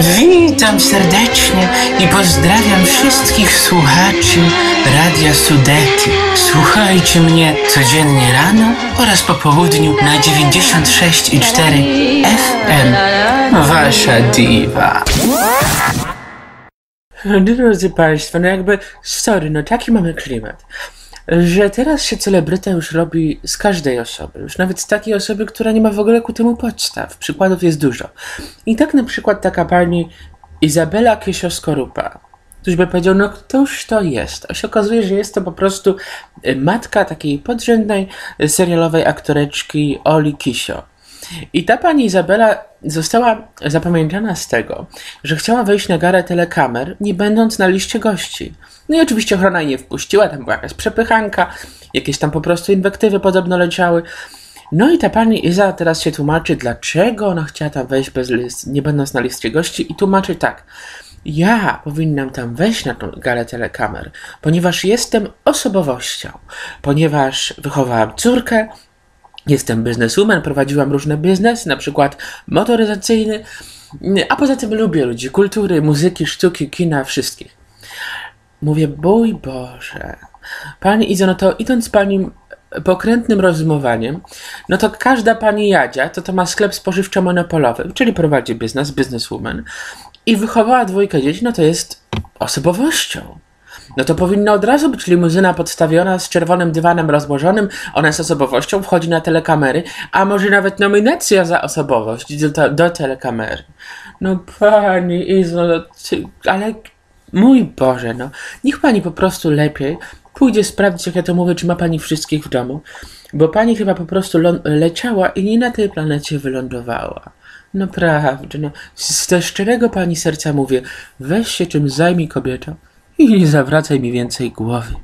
Witam serdecznie i pozdrawiam wszystkich słuchaczy Radia Sudety. Słuchajcie mnie codziennie rano oraz po południu na 96,4 FM. Wasza diwa. Drodzy Państwo, no jakby, sorry, no taki mamy klimat, że teraz się celebryta już robi z każdej osoby, już nawet z takiej osoby, która nie ma w ogóle ku temu podstaw. Przykładów jest dużo. I tak na przykład taka pani Izabela Kiesio-Skorupa. Ktoś by powiedział, no któż to jest? A się okazuje, że jest to po prostu y, matka takiej podrzędnej y, serialowej aktoreczki Oli Kisio. I ta pani Izabela została zapamiętana z tego, że chciała wejść na garę telekamer, nie będąc na liście gości. No i oczywiście ochrona jej nie wpuściła, tam była jakaś przepychanka, jakieś tam po prostu inwektywy podobno leciały. No i ta pani Iza teraz się tłumaczy, dlaczego ona chciała tam wejść bez list, nie będąc na liście gości i tłumaczy tak. Ja powinnam tam wejść na tą galę telekamer, ponieważ jestem osobowością, ponieważ wychowałam córkę, Jestem bizneswoman, prowadziłam różne biznesy, na przykład motoryzacyjny, a poza tym lubię ludzi, kultury, muzyki, sztuki, kina, wszystkich. Mówię, bój Boże. Pani Izo, no to idąc pani pokrętnym rozumowaniem, no to każda pani Jadzia to to ma sklep spożywczo-monopolowy, czyli prowadzi biznes, bizneswoman i wychowała dwójkę dzieci, no to jest osobowością. No to powinna od razu być limuzyna podstawiona z czerwonym dywanem rozłożonym. Ona z osobowością wchodzi na telekamery, a może nawet nominacja za osobowość do, do telekamery. No pani Izo, no, ale mój Boże, no. Niech pani po prostu lepiej pójdzie sprawdzić, jak ja to mówię, czy ma pani wszystkich w domu. Bo pani chyba po prostu leciała i nie na tej planecie wylądowała. Naprawdę, no. Z, ze szczerego pani serca mówię, weź się czym zajmij kobieto i nie zawracaj mi więcej głowy.